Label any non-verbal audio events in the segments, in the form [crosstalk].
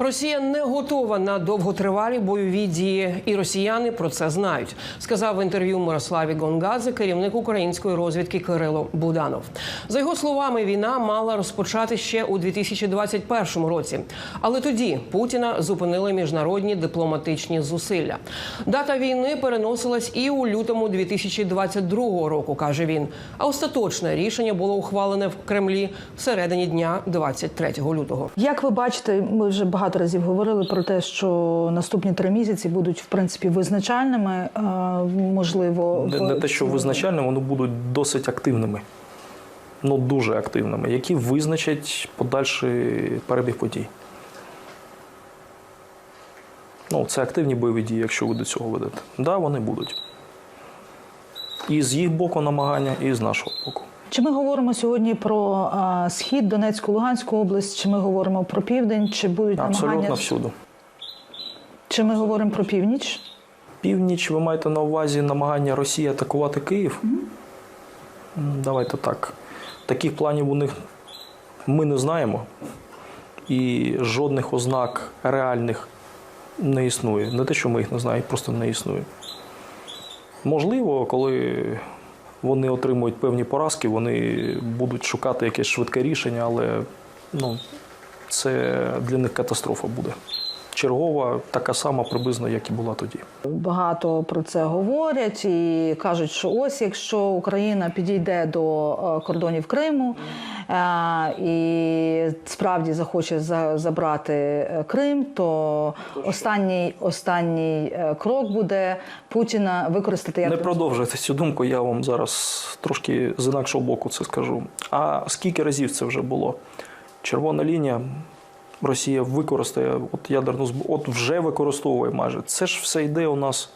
Росія не готова на довготривалі бойові дії, і росіяни про це знають. Сказав в інтерв'ю Мирославі Гонгадзе керівник української розвідки Кирило Буданов. За його словами, війна мала розпочати ще у 2021 році, але тоді Путіна зупинили міжнародні дипломатичні зусилля. Дата війни переносилась і у лютому 2022 року, каже він. А остаточне рішення було ухвалене в Кремлі всередині дня 23 лютого. Як ви бачите, ми вже багато разів говорили про те, що наступні три місяці будуть в принципі визначальними. е, Можливо, Не, не те, що визначальними, вони будуть досить активними. Ну, дуже активними, які визначать подальший перебіг подій. Ну, це активні бойові дії, якщо ви до цього ведете. Так, да, вони будуть. І з їх боку намагання, і з нашого боку. Чи ми говоримо сьогодні про а, схід, Донецьку, Луганську область? Чи ми говоримо про південь? Чи будуть Абсолютно намагання? всюди. Чи ми говоримо про північ? Північ, ви маєте на увазі намагання Росії атакувати Київ? М, Давайте так. Таких планів у них ми не знаємо. І жодних ознак реальних не існує. Не те, що ми їх не знаємо, просто не існує. Можливо, коли вони отримують певні поразки, вони будуть шукати якесь швидке рішення, але ну, це для них катастрофа буде. Чергова, така сама приблизно, як і була тоді. Багато про це говорять і кажуть, що ось якщо Україна підійде до е, кордонів Криму і справді захоче за- забрати е, Крим, то останній останній е, крок буде Путіна використати як Не продовжуйте цю думку, я вам зараз трошки з інакшого боку це скажу. А скільки разів це вже було? Червона лінія, Росія використає от ядерну зброю, от вже використовує майже. Це ж все йде у нас.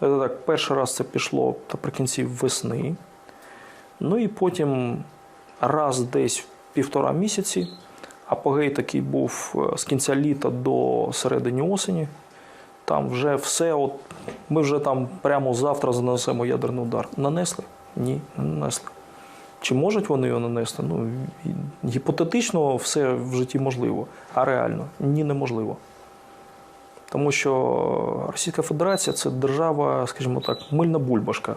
Так, перший раз це пішло наприкінці весни. Ну і потім раз десь в півтора місяці. Апогей такий був е, з кінця літа до середини осені. Там вже все, от ми вже там прямо завтра занесемо ядерний удар. Нанесли? Ні, не нанесли. Чи можуть вони його нанести? Ну, гіпотетично все в житті можливо, а реально ні, неможливо. Тому що Російська Федерація це держава, скажімо так, мильна бульбашка.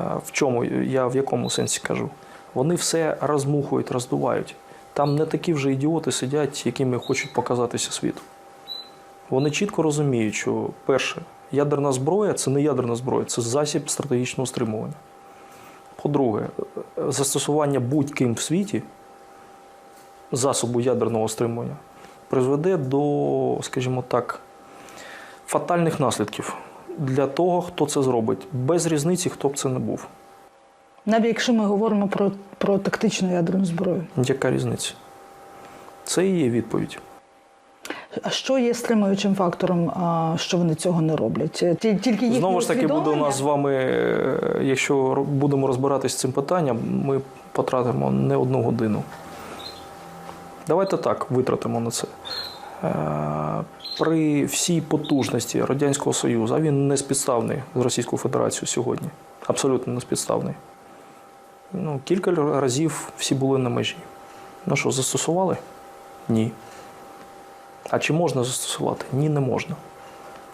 Е, В чому я в якому сенсі кажу? Вони все розмухують, роздувають. Там не такі вже ідіоти сидять, якими хочуть показатися світу. Вони чітко розуміють, що перше, ядерна зброя це не ядерна зброя, це засіб стратегічного стримування. По-друге, застосування будь-ким в світі засобу ядерного стримування призведе до, скажімо так, фатальних наслідків для того, хто це зробить, без різниці, хто б це не був. Навіть якщо ми говоримо про, про тактичну ядерну зброю. Яка різниця? Це і є відповідь. А що є стримуючим фактором, що вони цього не роблять? Тільки їхнє Знову ж таки, буде у нас з вами, е, якщо будемо розбиратись з цим питанням, ми потратимо не одну годину. Давайте так витратимо на це. Е, При всій потужності Радянського Союзу, а він не спідставний з Російською Федерацією сьогодні. Абсолютно не спідставний. Ну, кілька разів всі були на межі. Ну що, застосували? Ні. А чи можна застосувати? Ні, не можна.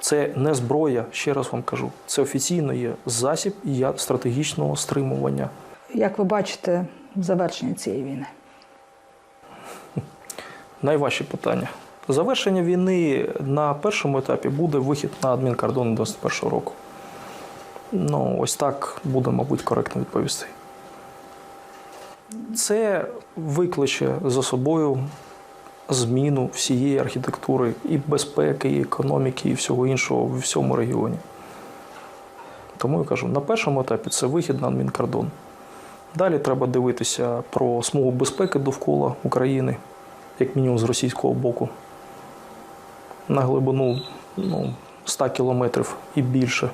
Це не зброя, ще раз вам кажу. Це офіційно є засіб я- стратегічного стримування. Як ви бачите завершення цієї війни? Найважче питання. Завершення війни на першому етапі буде вихід на адмінкордон 91 року. Ну, ось так буде, мабуть, коректно відповісти. Це викличе за собою зміну всієї архітектури і безпеки, і економіки, і всього іншого в всьому регіоні. Тому я кажу, на першому етапі це вихід на адмінкордон. Далі треба дивитися про смугу безпеки довкола України, як мінімум з російського боку, на глибину ну, 100 кілометрів і більше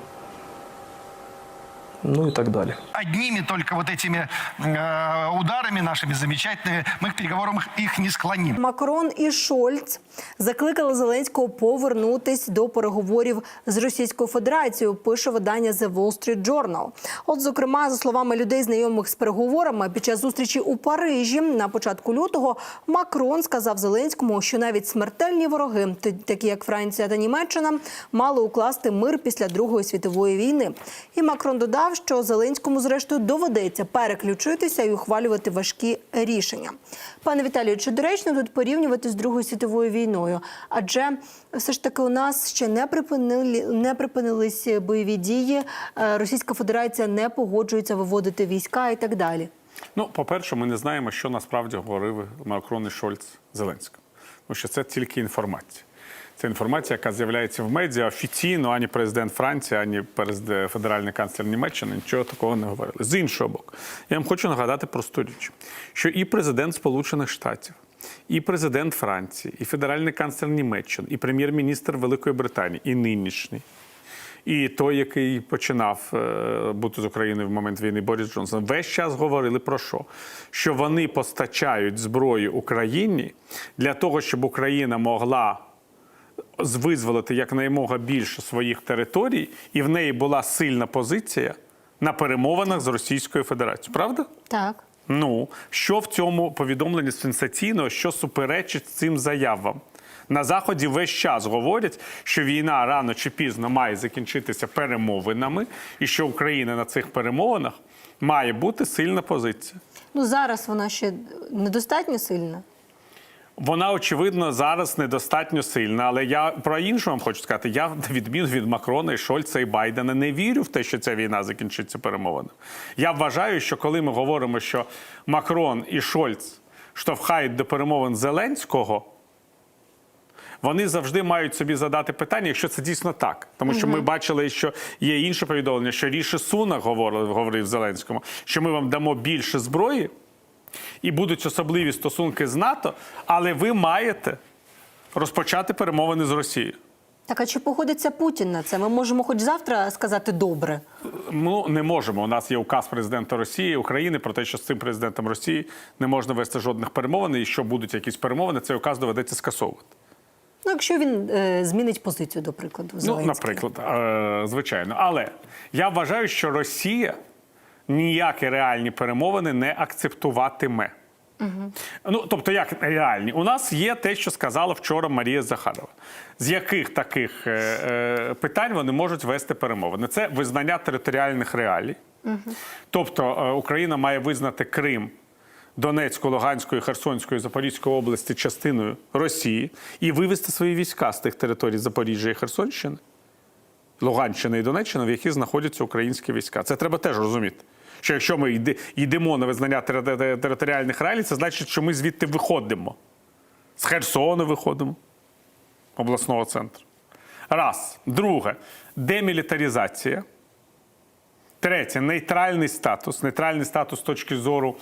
ну і так далі. одними только вот этими э, ударами нашими замечательными мы к переговорам их- их не склоним. Макрон і Шольц закликали Зеленського повернутись до переговорів з Російською Федерацією. Пише видання The Wall Street Journal. От, зокрема, за словами людей, знайомих з переговорами, під час зустрічі у Парижі на початку лютого Макрон сказав Зеленському, що навіть смертельні вороги, т- такі як Франція та Німеччина, мали укласти мир після Другої світової війни. І Макрон додав, що Зеленському, зрештою, доведеться переключитися і ухвалювати важкі рішення. Пане Віталію, чи доречно тут порівнювати з Другою світовою війною? Адже все ж таки у нас ще не припинили не припинились бойові дії. е, Російська Федерація не погоджується виводити війська і так далі. Ну, по-перше, ми не знаємо, що насправді говорив Макрон і Шольц Зеленському. Тому що це тільки інформація. Це інформація, яка з'являється в медіа офіційно, ані президент Франції, ані федеральний канцлер Німеччини нічого такого не говорили. З іншого боку, я вам хочу нагадати просту річ, що і президент Сполучених Штатів, і президент Франції, і федеральний канцлер Німеччини, і прем'єр-міністр Великої Британії, і нинішній, і той, який починав е, бути з Україною в момент війни Борис Джонсон, весь час говорили про що? Що вони постачають зброю Україні для того, щоб Україна могла визволити якнаймога більше своїх територій, і в неї була сильна позиція на перемовинах з Російською Федерацією. Правда? Так. Ну, що в цьому повідомленні сенсаційного, що суперечить цим заявам? На Заході весь час говорять, що війна рано чи пізно має закінчитися перемовинами, і що Україна на цих перемовинах має бути сильна позиція. Ну зараз вона ще недостатньо сильна. Вона, очевидно, зараз недостатньо сильна, але я про інше вам хочу сказати. Я, на відміну від Макрона і Шольца і Байдена, не вірю в те, що ця війна закінчиться перемовинами. Я вважаю, що коли ми говоримо, що Макрон і Шольц штовхають до перемовин Зеленського. Вони завжди мають собі задати питання, якщо це дійсно так. Тому що ми бачили, що є інше повідомлення, що Ріші Сунак говорив, говорив Зеленському, що ми вам дамо більше зброї, і будуть особливі стосунки з НАТО, але ви маєте розпочати перемовини з Росією. Так, а чи погодиться Путін на це? Ми можемо хоч завтра сказати добре. Ну не можемо. У нас є указ президента Росії України про те, що з цим президентом Росії не можна вести жодних перемовин, і що будуть якісь перемовини, цей указ доведеться скасовувати. Ну, якщо він е, змінить позицію, до прикладу, Ну, наприклад, е, звичайно. Але я вважаю, що Росія ніякі реальні перемовини не акцептуватиме. Ну, тобто, як реальні? У нас є те, що сказала вчора Марія Захарова. З яких таких е, е, питань вони можуть вести перемовини? Це визнання територіальних реалій. Тобто е, Україна має визнати Крим, Донецьку, Луганської, Херсонської, Запорізької області частиною Росії і вивести свої війська з тих територій Запоріжжя і Херсонщини. Луганщини і Донеччини, в яких знаходяться українські війська. Це треба теж розуміти. Що якщо ми йдемо на визнання тери- тери- територіальних реалій, це значить, що ми звідти виходимо. З Херсону виходимо, обласного центру. Раз. Друге демілітаризація. Третє нейтральний статус. Нейтральний статус з точки зору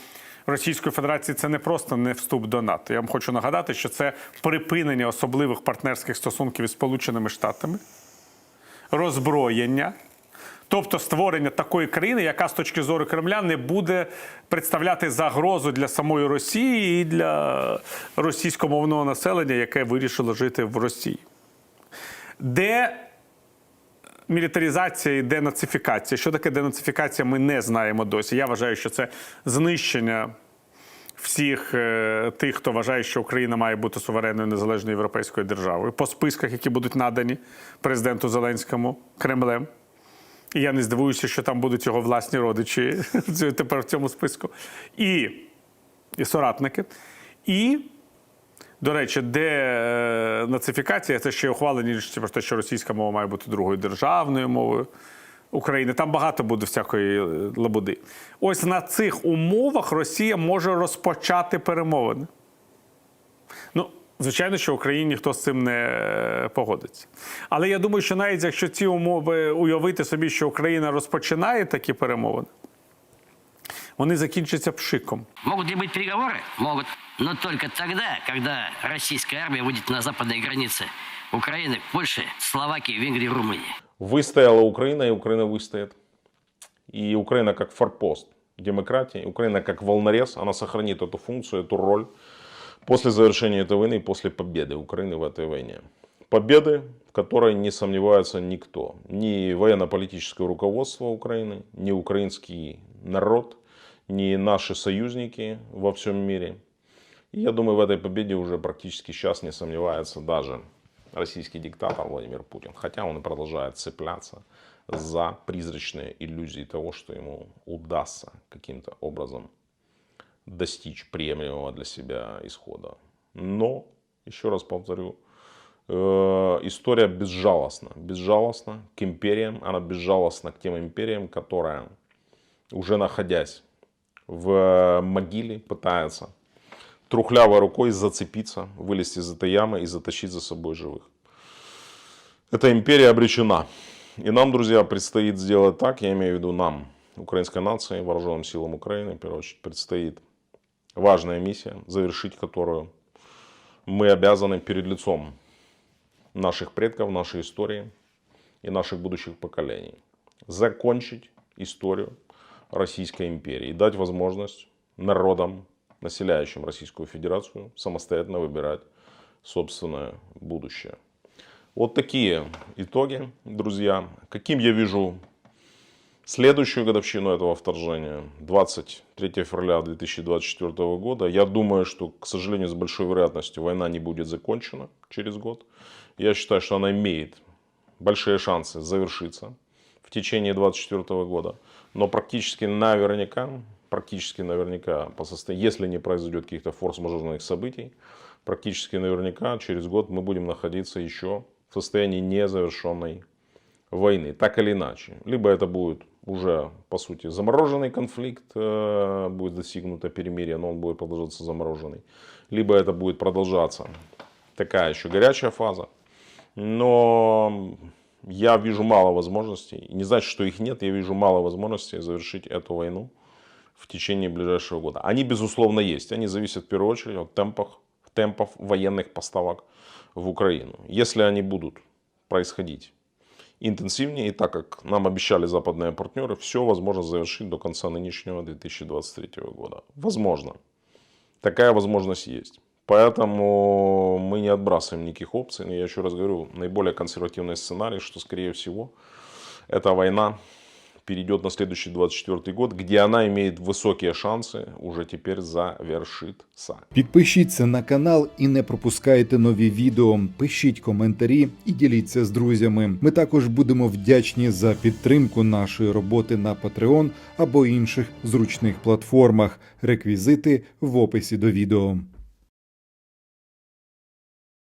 Російської Федерації це не просто не вступ до НАТО. Я вам хочу нагадати, що це припинення особливих партнерських стосунків із Сполученими Штатами роззброєння, тобто створення такої країни, яка з точки зору Кремля не буде представляти загрозу для самої Росії і для російськомовного населення, яке вирішило жити в Росії. Де мілітаризація і денацифікація. Що таке денацифікація, ми не знаємо досі. Я вважаю, що це знищення всіх е, тих, хто вважає, що Україна має бути суверенною незалежною європейською державою, по списках, які будуть надані президенту Зеленському Кремлем. І я не здивуюся, що там будуть його власні родичі [laughs] тепер в цьому списку. І, і соратники. І, до речі, де е, нацифікація, це ще ухвалені про те, що російська мова має бути другою державною мовою. України. Там багато буде всякої е, лабуди. Ось на цих умовах Росія може розпочати перемовини. Ну, звичайно, що Україні ніхто з цим не е, погодиться. Але я думаю, що навіть якщо ці умови уявити собі, що Україна розпочинає такі перемовини, вони закінчаться пшиком. Могут ли быть переговоры? Могут. Но только тогда, когда российская армия выйдет на западные границы Украины, Польши, Словакии, Венгрии, Румынии. Выстояла Украина, и Украина выстоит. И Украина как форпост демократии, Украина как волнорез, она сохранит эту функцию, эту роль После завершения этой войны после победы Украины в этой войне. Победы, в которой не сомневается никто. Ни военно-политическое руководство Украины, ни украинский народ, ни наши союзники во всем мире. И я думаю, в этой победе уже практически сейчас не сомневается даже российский диктатор Владимир Путин. Хотя он и продолжает цепляться за призрачные иллюзии того, что ему удастся каким-то образом достичь приемлемого для себя исхода. Но, еще раз повторю, э, история безжалостна. Безжалостна к империям, она безжалостна к тем империям, которые, уже находясь в могиле, пытаются трухлявой рукой зацепиться, вылезти из этой ямы и затащить за собой живых. Эта империя обречена. И нам, друзья, предстоит сделать так, я имею в виду нам, украинской нации, вооруженным силам Украины, в первую очередь, предстоит важная миссия, завершить которую мы обязаны перед лицом наших предков, нашей истории и наших будущих поколений. Закончить историю Российской империи и дать возможность народам, населяющим Российскую Федерацию, самостоятельно выбирать собственное будущее. Вот такие итоги, друзья. Каким я вижу следующую годовщину этого вторжения, 23 февраля 2024 года. Я думаю, что, к сожалению, с большой вероятностью война не будет закончена через год. Я считаю, что она имеет большие шансы завершиться в течение 2024 года. Но практически наверняка, практически наверняка, по состоянию, если не произойдет каких-то форс-мажорных событий, практически наверняка через год мы будем находиться еще в состоянии незавершенной войны, так или иначе. Либо это будет уже, по сути, замороженный конфликт, э, будет достигнуто перемирие, но он будет продолжаться замороженный. Либо это будет продолжаться такая еще горячая фаза. Но я вижу мало возможностей, не значит, что их нет, я вижу мало возможностей завершить эту войну в течение ближайшего года. Они, безусловно, есть. Они зависят в первую очередь от темпов, темпов военных поставок в Украину. Если они будут происходить интенсивнее, и так как нам обещали западные партнеры, все возможно завершить до конца нынешнего 2023 года. Возможно. Такая возможность есть. Поэтому мы не отбрасываем никаких опций. Но я еще раз говорю, наиболее консервативный сценарий, что скорее всего эта война перейдет на следующий 24 год, где она имеет высокие шансы уже теперь завершиться. Підпишіться на канал і не пропускайте нові відео. Пишіть коментарі і діліться з друзями. Ми також будемо вдячні за підтримку нашої роботи на Patreon або інших зручних платформах. Реквізити в описі до відео.